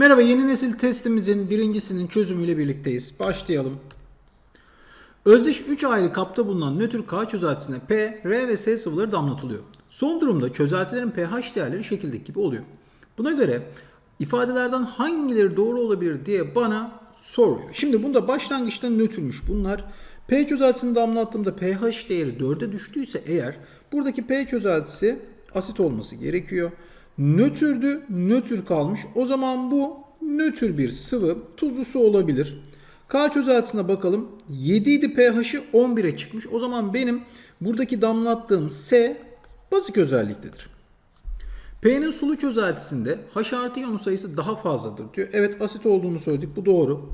Merhaba yeni nesil testimizin birincisinin çözümüyle birlikteyiz. Başlayalım. Özdeş 3 ayrı kapta bulunan nötr K çözeltisine P, R ve S sıvıları damlatılıyor. Son durumda çözeltilerin pH değerleri şekildeki gibi oluyor. Buna göre ifadelerden hangileri doğru olabilir diye bana soruyor. Şimdi bunda başlangıçta nötrmüş bunlar. P çözeltisini damlattığımda pH değeri 4'e düştüyse eğer buradaki P çözeltisi asit olması gerekiyor. Nötrdü, nötr kalmış. O zaman bu nötr bir sıvı, tuzlu su olabilir. K çözeltisine bakalım. 7 idi pH'i 11'e çıkmış. O zaman benim buradaki damlattığım S bazik özelliktedir. P'nin sulu çözeltisinde H artı iyonu sayısı daha fazladır diyor. Evet asit olduğunu söyledik. Bu doğru.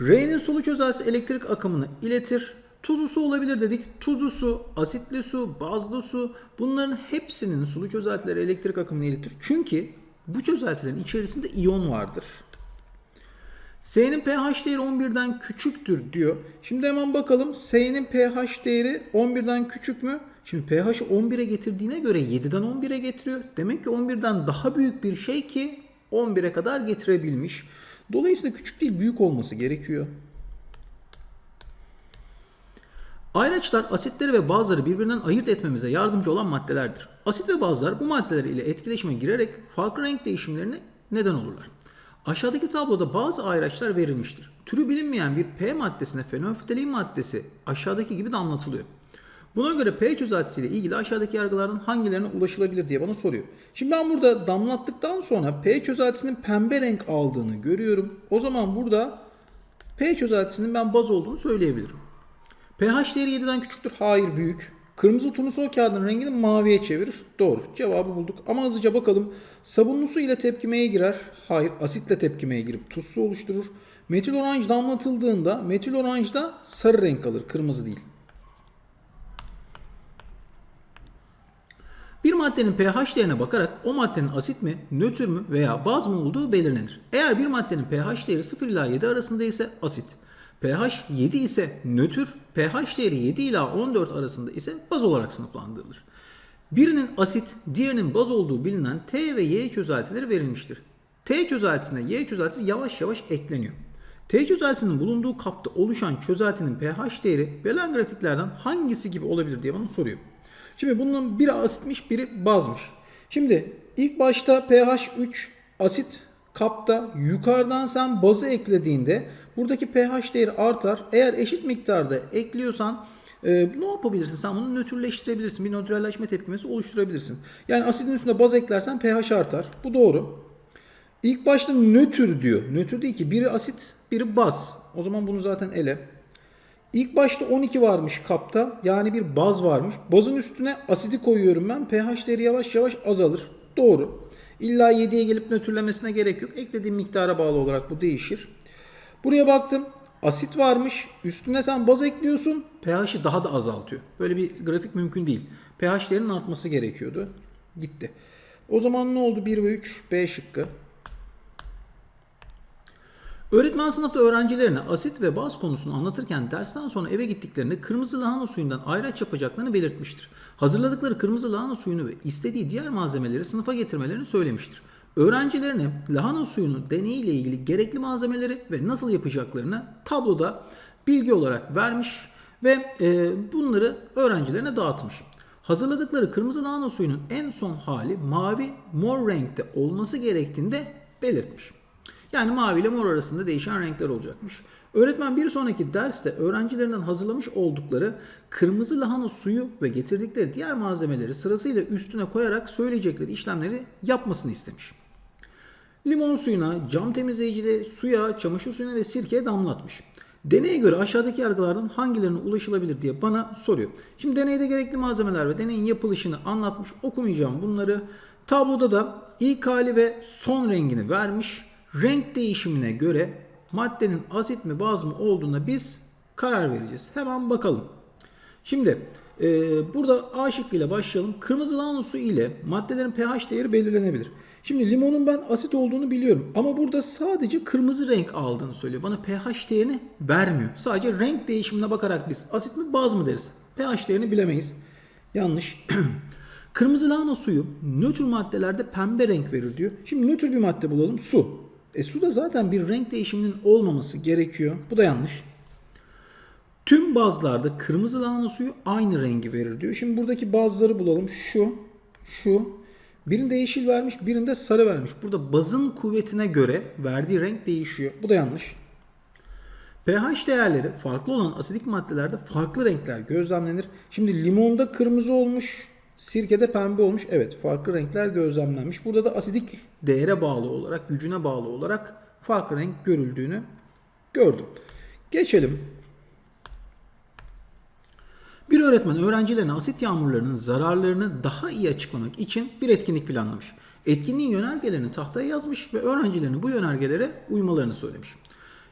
R'nin sulu çözeltisi elektrik akımını iletir. Tuzlu su olabilir dedik. Tuzlu su, asitli su, bazlı su bunların hepsinin sulu çözeltileri elektrik akımını iletir. Çünkü bu çözeltilerin içerisinde iyon vardır. S'nin pH değeri 11'den küçüktür diyor. Şimdi hemen bakalım S'nin pH değeri 11'den küçük mü? Şimdi pH'i 11'e getirdiğine göre 7'den 11'e getiriyor. Demek ki 11'den daha büyük bir şey ki 11'e kadar getirebilmiş. Dolayısıyla küçük değil büyük olması gerekiyor. Ayraçlar asitleri ve bazları birbirinden ayırt etmemize yardımcı olan maddelerdir. Asit ve bazlar bu maddeler ile etkileşime girerek farklı renk değişimlerine neden olurlar. Aşağıdaki tabloda bazı ayraçlar verilmiştir. Türü bilinmeyen bir P maddesine fenolftalein maddesi aşağıdaki gibi damlatılıyor. Buna göre P çözeltisiyle ilgili aşağıdaki yargılardan hangilerine ulaşılabilir diye bana soruyor. Şimdi ben burada damlattıktan sonra P çözeltisinin pembe renk aldığını görüyorum. O zaman burada P çözeltisinin ben baz olduğunu söyleyebilirim. pH değeri 7'den küçüktür. Hayır büyük. Kırmızı turnusol kağıdının rengini maviye çevirir. Doğru. Cevabı bulduk. Ama hızlıca bakalım. Sabunlu su ile tepkimeye girer. Hayır. Asitle tepkimeye girip tuz su oluşturur. Metil oranj damlatıldığında metil oranj da sarı renk alır. Kırmızı değil. Bir maddenin pH değerine bakarak o maddenin asit mi, nötr mü veya baz mı olduğu belirlenir. Eğer bir maddenin pH değeri 0 ila 7 arasında ise asit, pH 7 ise nötr, pH değeri 7 ila 14 arasında ise baz olarak sınıflandırılır. Birinin asit, diğerinin baz olduğu bilinen T ve Y çözeltileri verilmiştir. T çözeltisine Y çözeltisi yavaş yavaş ekleniyor. T çözeltisinin bulunduğu kapta oluşan çözeltinin pH değeri verilen grafiklerden hangisi gibi olabilir diye bana soruyor. Şimdi bunun biri asitmiş, biri bazmış. Şimdi ilk başta pH 3 asit kapta yukarıdan sen bazı eklediğinde buradaki pH değeri artar. Eğer eşit miktarda ekliyorsan e, ne yapabilirsin? Sen bunu nötrleştirebilirsin. Bir nötralleşme tepkimesi oluşturabilirsin. Yani asitin üstüne baz eklersen pH artar. Bu doğru. İlk başta nötr diyor. Nötr değil ki. Biri asit, biri baz. O zaman bunu zaten ele. İlk başta 12 varmış kapta. Yani bir baz varmış. Bazın üstüne asidi koyuyorum ben. pH değeri yavaş yavaş azalır. Doğru. İlla 7'ye gelip nötrlemesine gerek yok. Eklediğim miktara bağlı olarak bu değişir. Buraya baktım. Asit varmış. Üstüne sen baz ekliyorsun. pH'i daha da azaltıyor. Böyle bir grafik mümkün değil. pH değerinin artması gerekiyordu. Gitti. O zaman ne oldu? 1 ve 3 B şıkkı. Öğretmen sınıfta öğrencilerine asit ve baz konusunu anlatırken dersten sonra eve gittiklerinde kırmızı lahana suyundan ayraç yapacaklarını belirtmiştir. Hazırladıkları kırmızı lahana suyunu ve istediği diğer malzemeleri sınıfa getirmelerini söylemiştir. Öğrencilerine lahana suyunu deneyiyle ilgili gerekli malzemeleri ve nasıl yapacaklarını tabloda bilgi olarak vermiş ve e, bunları öğrencilerine dağıtmış. Hazırladıkları kırmızı lahana suyunun en son hali mavi mor renkte olması gerektiğini de belirtmiş. Yani mavi ile mor arasında değişen renkler olacakmış. Öğretmen bir sonraki derste öğrencilerinden hazırlamış oldukları kırmızı lahana suyu ve getirdikleri diğer malzemeleri sırasıyla üstüne koyarak söyleyecekleri işlemleri yapmasını istemiş. Limon suyuna, cam temizleyicide suya, çamaşır suyuna ve sirkeye damlatmış. Deneye göre aşağıdaki yargılardan hangilerine ulaşılabilir diye bana soruyor. Şimdi deneyde gerekli malzemeler ve deneyin yapılışını anlatmış. Okumayacağım bunları. Tabloda da ilk hali ve son rengini vermiş. Renk değişimine göre maddenin asit mi baz mı olduğuna biz karar vereceğiz. Hemen bakalım. Şimdi e, burada A şıkkıyla başlayalım. Kırmızı lahana su ile maddelerin pH değeri belirlenebilir. Şimdi limonun ben asit olduğunu biliyorum ama burada sadece kırmızı renk aldığını söylüyor. Bana pH değerini vermiyor. Sadece renk değişimine bakarak biz asit mi baz mı deriz. pH değerini bilemeyiz. Yanlış. Kırmızı lahana suyu nötr maddelerde pembe renk verir diyor. Şimdi nötr bir madde bulalım. Su. E suda zaten bir renk değişiminin olmaması gerekiyor. Bu da yanlış. Tüm bazlarda kırmızı lahana suyu aynı rengi verir diyor. Şimdi buradaki bazları bulalım. Şu, şu. Birinde yeşil vermiş, birinde sarı vermiş. Burada bazın kuvvetine göre verdiği renk değişiyor. Bu da yanlış. pH değerleri farklı olan asidik maddelerde farklı renkler gözlemlenir. Şimdi limonda kırmızı olmuş, sirkede pembe olmuş. Evet, farklı renkler gözlemlenmiş. Burada da asidik değere bağlı olarak, gücüne bağlı olarak farklı renk görüldüğünü gördüm. Geçelim bir öğretmen öğrencilerine asit yağmurlarının zararlarını daha iyi açıklamak için bir etkinlik planlamış. Etkinliğin yönergelerini tahtaya yazmış ve öğrencilerine bu yönergelere uymalarını söylemiş.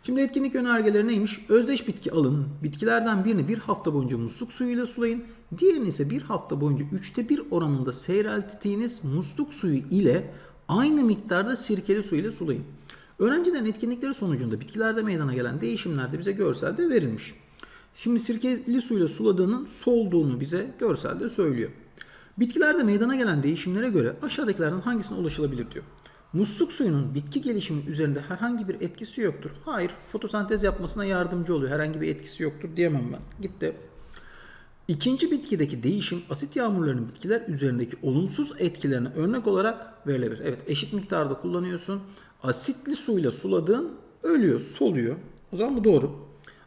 Şimdi etkinlik yönergeleri neymiş? Özdeş bitki alın, bitkilerden birini bir hafta boyunca musluk suyuyla sulayın, diğerini ise bir hafta boyunca üçte bir oranında seyrelttiğiniz musluk suyu ile aynı miktarda sirkeli su ile sulayın. Öğrencilerin etkinlikleri sonucunda bitkilerde meydana gelen değişimler de bize görselde verilmiş. Şimdi sirkeli suyla suladığının solduğunu bize görselde söylüyor. Bitkilerde meydana gelen değişimlere göre aşağıdakilerden hangisine ulaşılabilir diyor. Musluk suyunun bitki gelişimi üzerinde herhangi bir etkisi yoktur. Hayır, fotosentez yapmasına yardımcı oluyor. Herhangi bir etkisi yoktur diyemem ben. Gitti. İkinci bitkideki değişim asit yağmurlarının bitkiler üzerindeki olumsuz etkilerine örnek olarak verilebilir. Evet eşit miktarda kullanıyorsun. Asitli suyla suladığın ölüyor, soluyor. O zaman bu doğru.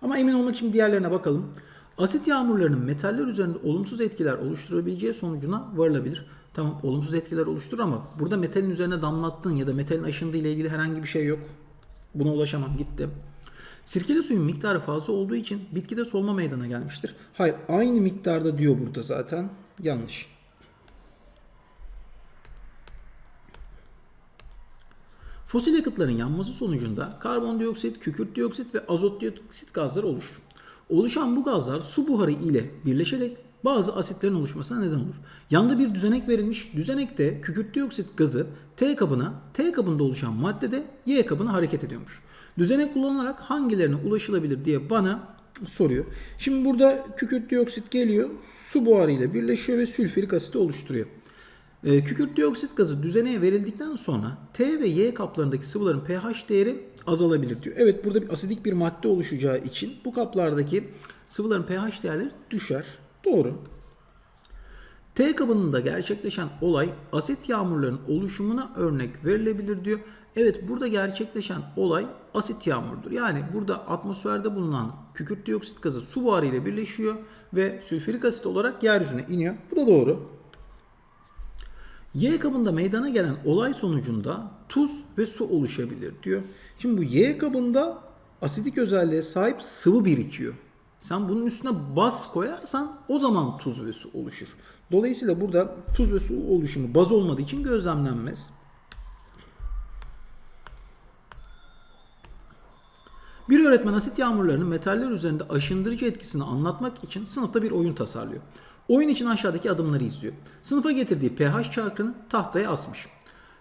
Ama emin olmak için diğerlerine bakalım. Asit yağmurlarının metaller üzerinde olumsuz etkiler oluşturabileceği sonucuna varılabilir. Tamam olumsuz etkiler oluşturur ama burada metalin üzerine damlattığın ya da metalin aşındığı ile ilgili herhangi bir şey yok. Buna ulaşamam gitti. Sirkeli suyun miktarı fazla olduğu için bitkide solma meydana gelmiştir. Hayır aynı miktarda diyor burada zaten. Yanlış. Fosil yakıtların yanması sonucunda karbondioksit, kükürt dioksit ve azot dioksit gazları oluşur. Oluşan bu gazlar su buharı ile birleşerek bazı asitlerin oluşmasına neden olur. Yanda bir düzenek verilmiş. Düzenekte kükürt dioksit gazı T kabına, T kabında oluşan madde de Y kabına hareket ediyormuş. Düzenek kullanılarak hangilerine ulaşılabilir diye bana soruyor. Şimdi burada kükürt dioksit geliyor, su buharı ile birleşiyor ve sülfürik asit oluşturuyor. E, kükürt dioksit gazı düzeneye verildikten sonra T ve Y kaplarındaki sıvıların pH değeri azalabilir diyor. Evet burada bir asidik bir madde oluşacağı için bu kaplardaki sıvıların pH değerleri düşer. Doğru. T kabında gerçekleşen olay asit yağmurlarının oluşumuna örnek verilebilir diyor. Evet burada gerçekleşen olay asit yağmurdur. Yani burada atmosferde bulunan kükürt dioksit gazı su buharı ile birleşiyor ve sülfürik asit olarak yeryüzüne iniyor. Bu da doğru. Y kabında meydana gelen olay sonucunda tuz ve su oluşabilir diyor. Şimdi bu Y kabında asidik özelliğe sahip sıvı birikiyor. Sen bunun üstüne baz koyarsan o zaman tuz ve su oluşur. Dolayısıyla burada tuz ve su oluşumu baz olmadığı için gözlemlenmez. Bir öğretmen asit yağmurlarının metaller üzerinde aşındırıcı etkisini anlatmak için sınıfta bir oyun tasarlıyor. Oyun için aşağıdaki adımları izliyor. Sınıfa getirdiği pH çarkını tahtaya asmış.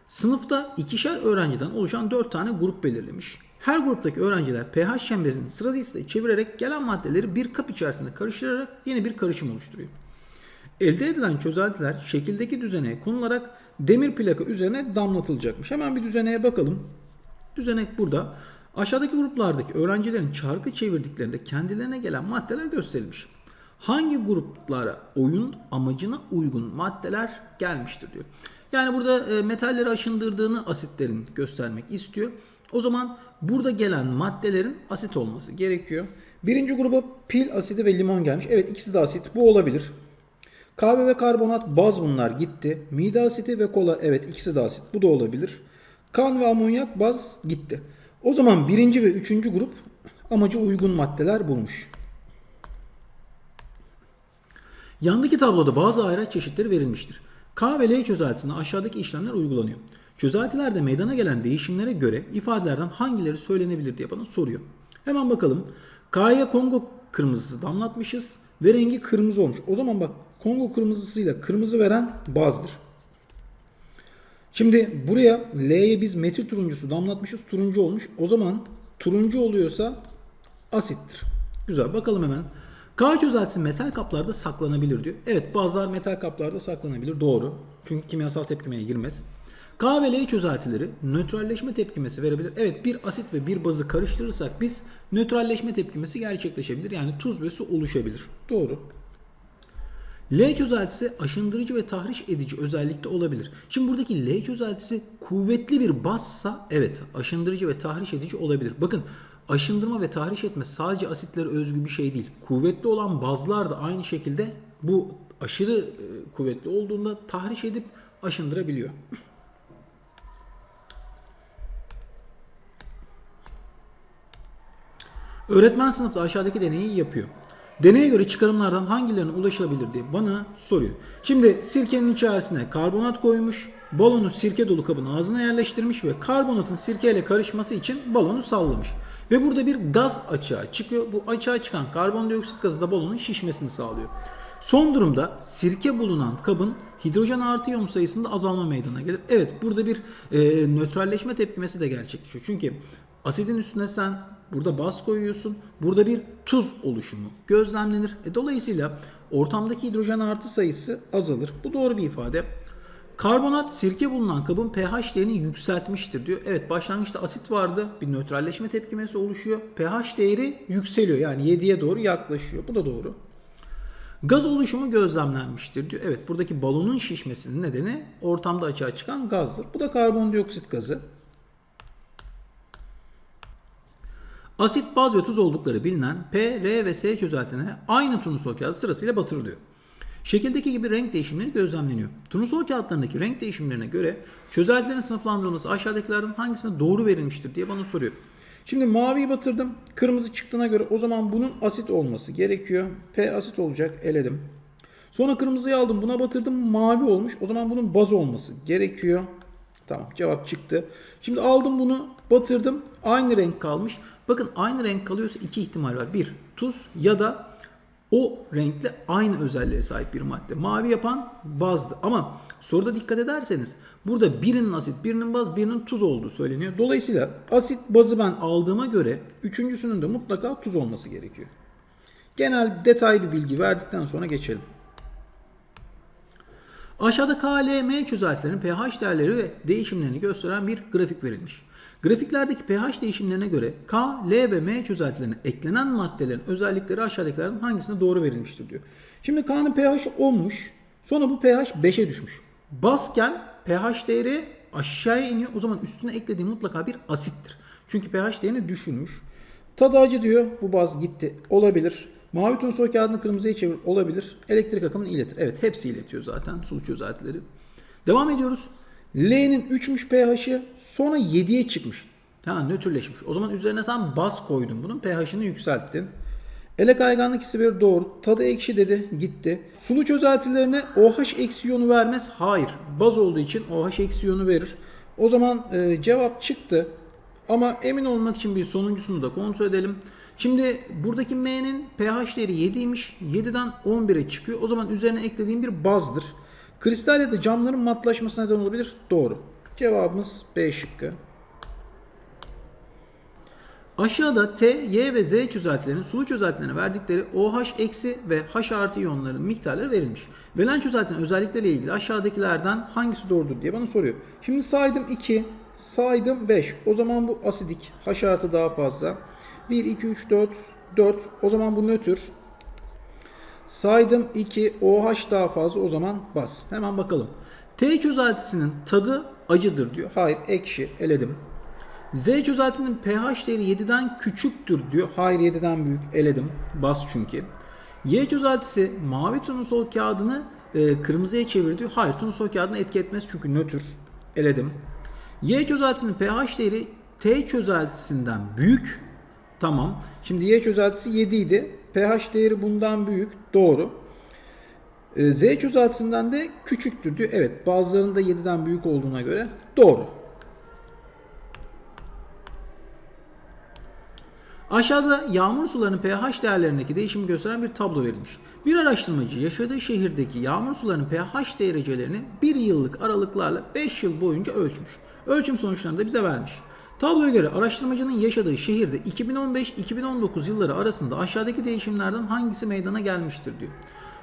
Sınıfta ikişer öğrenciden oluşan 4 tane grup belirlemiş. Her gruptaki öğrenciler pH çemberini sırasıyla çevirerek gelen maddeleri bir kap içerisinde karıştırarak yeni bir karışım oluşturuyor. Elde edilen çözeltiler şekildeki düzeneye konularak demir plaka üzerine damlatılacakmış. Hemen bir düzeneye bakalım. Düzenek burada. Aşağıdaki gruplardaki öğrencilerin çarkı çevirdiklerinde kendilerine gelen maddeler gösterilmiş. Hangi gruplara oyun amacına uygun maddeler gelmiştir diyor. Yani burada e, metalleri aşındırdığını asitlerin göstermek istiyor. O zaman burada gelen maddelerin asit olması gerekiyor. Birinci gruba pil asidi ve limon gelmiş. Evet ikisi de asit. Bu olabilir. Kahve ve karbonat baz bunlar gitti. Mide asiti ve kola evet ikisi de asit. Bu da olabilir. Kan ve amonyak baz gitti. O zaman birinci ve üçüncü grup amacı uygun maddeler bulmuş. Yandaki tabloda bazı ayraç çeşitleri verilmiştir. K ve L çözeltisine aşağıdaki işlemler uygulanıyor. Çözeltilerde meydana gelen değişimlere göre ifadelerden hangileri söylenebilir diye bana soruyor. Hemen bakalım. K'ya Kongo kırmızısı damlatmışız ve rengi kırmızı olmuş. O zaman bak Kongo kırmızısıyla kırmızı veren bazdır. Şimdi buraya L'ye biz metil turuncusu damlatmışız. Turuncu olmuş. O zaman turuncu oluyorsa asittir. Güzel bakalım hemen. K çözeltisi metal kaplarda saklanabilir diyor. Evet bazılar metal kaplarda saklanabilir. Doğru. Çünkü kimyasal tepkimeye girmez. K ve L çözeltileri nötralleşme tepkimesi verebilir. Evet bir asit ve bir bazı karıştırırsak biz nötralleşme tepkimesi gerçekleşebilir. Yani tuz ve su oluşabilir. Doğru. L çözeltisi aşındırıcı ve tahriş edici özellikte olabilir. Şimdi buradaki L çözeltisi kuvvetli bir bazsa evet aşındırıcı ve tahriş edici olabilir. Bakın aşındırma ve tahriş etme sadece asitlere özgü bir şey değil. Kuvvetli olan bazlar da aynı şekilde bu aşırı e, kuvvetli olduğunda tahriş edip aşındırabiliyor. Öğretmen sınıfta aşağıdaki deneyi yapıyor. Deneye göre çıkarımlardan hangilerine ulaşılabilir diye bana soruyor. Şimdi sirkenin içerisine karbonat koymuş, balonu sirke dolu kabın ağzına yerleştirmiş ve karbonatın sirkeyle karışması için balonu sallamış. Ve burada bir gaz açığa çıkıyor. Bu açığa çıkan karbondioksit gazı da balonun şişmesini sağlıyor. Son durumda sirke bulunan kabın hidrojen artı iyon sayısında azalma meydana gelir. Evet burada bir e, nötralleşme tepkimesi de gerçekleşiyor. Çünkü asidin üstüne sen burada baz koyuyorsun. Burada bir tuz oluşumu gözlemlenir. E, dolayısıyla ortamdaki hidrojen artı sayısı azalır. Bu doğru bir ifade. Karbonat sirke bulunan kabın pH değerini yükseltmiştir diyor. Evet başlangıçta asit vardı. Bir nötralleşme tepkimesi oluşuyor. pH değeri yükseliyor. Yani 7'ye doğru yaklaşıyor. Bu da doğru. Gaz oluşumu gözlemlenmiştir diyor. Evet buradaki balonun şişmesinin nedeni ortamda açığa çıkan gazdır. Bu da karbondioksit gazı. Asit, baz ve tuz oldukları bilinen P, R ve S çözeltilerine aynı turnusol kağıdı sırasıyla batırılıyor. Şekildeki gibi renk değişimleri gözlemleniyor. Turnusol kağıtlarındaki renk değişimlerine göre çözeltilerin sınıflandırılması aşağıdakilerden hangisine doğru verilmiştir diye bana soruyor. Şimdi maviyi batırdım. Kırmızı çıktığına göre o zaman bunun asit olması gerekiyor. P asit olacak. Eledim. Sonra kırmızıyı aldım. Buna batırdım. Mavi olmuş. O zaman bunun baz olması gerekiyor. Tamam cevap çıktı. Şimdi aldım bunu batırdım. Aynı renk kalmış. Bakın aynı renk kalıyorsa iki ihtimal var. Bir tuz ya da o renkle aynı özelliğe sahip bir madde. Mavi yapan bazdı. Ama soruda dikkat ederseniz burada birinin asit, birinin baz, birinin tuz olduğu söyleniyor. Dolayısıyla asit bazı ben aldığıma göre üçüncüsünün de mutlaka tuz olması gerekiyor. Genel detay bir bilgi verdikten sonra geçelim. Aşağıda K, L, M çözeltilerin pH değerleri ve değişimlerini gösteren bir grafik verilmiş. Grafiklerdeki pH değişimlerine göre K, L ve M çözeltilerine eklenen maddelerin özellikleri aşağıdakilerden hangisine doğru verilmiştir diyor. Şimdi K'nın pH 10'muş. Sonra bu pH 5'e düşmüş. Basken pH değeri aşağıya iniyor. O zaman üstüne eklediği mutlaka bir asittir. Çünkü pH değerini düşürmüş. Tadı acı diyor. Bu baz gitti. Olabilir. Mavi ton soy kağıdını kırmızıya çevir. Olabilir. Elektrik akımını iletir. Evet hepsi iletiyor zaten sulu çözeltileri. Devam ediyoruz. L'nin 3'müş pH'i sonra 7'ye çıkmış. Ha nötrleşmiş. O zaman üzerine sen baz koydun bunun pH'ini yükselttin. Ele kayganlık hissi bir doğru. Tadı ekşi dedi gitti. Sulu çözeltilerine OH eksi iyonu vermez. Hayır. Baz olduğu için OH eksi iyonu verir. O zaman e, cevap çıktı. Ama emin olmak için bir sonuncusunu da kontrol edelim. Şimdi buradaki M'nin pH değeri 7'ymiş. 7'den 11'e çıkıyor. O zaman üzerine eklediğim bir bazdır. Kristal ya da camların matlaşmasına neden olabilir. Doğru. Cevabımız B şıkkı. Aşağıda T, Y ve Z çözeltilerin sulu çözeltilerine verdikleri OH eksi ve H artı iyonların miktarları verilmiş. Verilen çözeltinin özellikleriyle ilgili aşağıdakilerden hangisi doğrudur diye bana soruyor. Şimdi saydım 2, saydım 5. O zaman bu asidik. H artı daha fazla. 1, 2, 3, 4, 4. O zaman bu nötr. Saydım 2, OH daha fazla o zaman bas. Hemen bakalım. T çözeltisinin tadı acıdır diyor. Hayır ekşi eledim. Z çözeltinin pH değeri 7'den küçüktür diyor. Hayır 7'den büyük eledim. Bas çünkü. Y çözeltisi mavi turnusol kağıdını e, kırmızıya çevir diyor. Hayır turnusol kağıdını etki etmez çünkü nötr. Eledim. Y çözeltisinin pH değeri T çözeltisinden büyük. Tamam. Şimdi Y çözeltisi 7 idi. pH değeri bundan büyük. Doğru. E, Z çözeltisinden de küçüktür diyor. Evet bazılarında 7'den büyük olduğuna göre doğru. Aşağıda yağmur sularının pH değerlerindeki değişimi gösteren bir tablo verilmiş. Bir araştırmacı yaşadığı şehirdeki yağmur sularının pH derecelerini 1 yıllık aralıklarla 5 yıl boyunca ölçmüş. Ölçüm sonuçlarını da bize vermiş. Tabloya göre araştırmacının yaşadığı şehirde 2015-2019 yılları arasında aşağıdaki değişimlerden hangisi meydana gelmiştir diyor.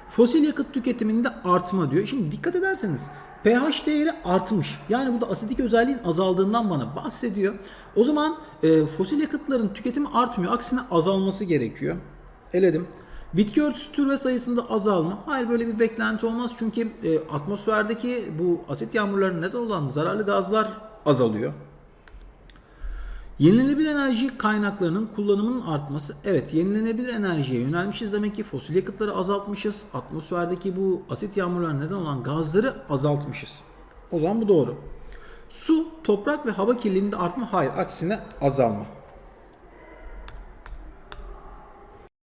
Fosil yakıt tüketiminde artma diyor. Şimdi dikkat ederseniz pH değeri artmış. Yani burada asidik özelliğin azaldığından bana bahsediyor. O zaman e, fosil yakıtların tüketimi artmıyor. Aksine azalması gerekiyor. Eledim. Bitki örtüsü tür ve sayısında azalma. Hayır böyle bir beklenti olmaz. Çünkü e, atmosferdeki bu asit yağmurlarına neden olan zararlı gazlar azalıyor. Yenilenebilir enerji kaynaklarının kullanımının artması. Evet yenilenebilir enerjiye yönelmişiz. Demek ki fosil yakıtları azaltmışız. Atmosferdeki bu asit yağmurlarına neden olan gazları azaltmışız. O zaman bu doğru. Su, toprak ve hava kirliliğinde artma hayır aksine azalma.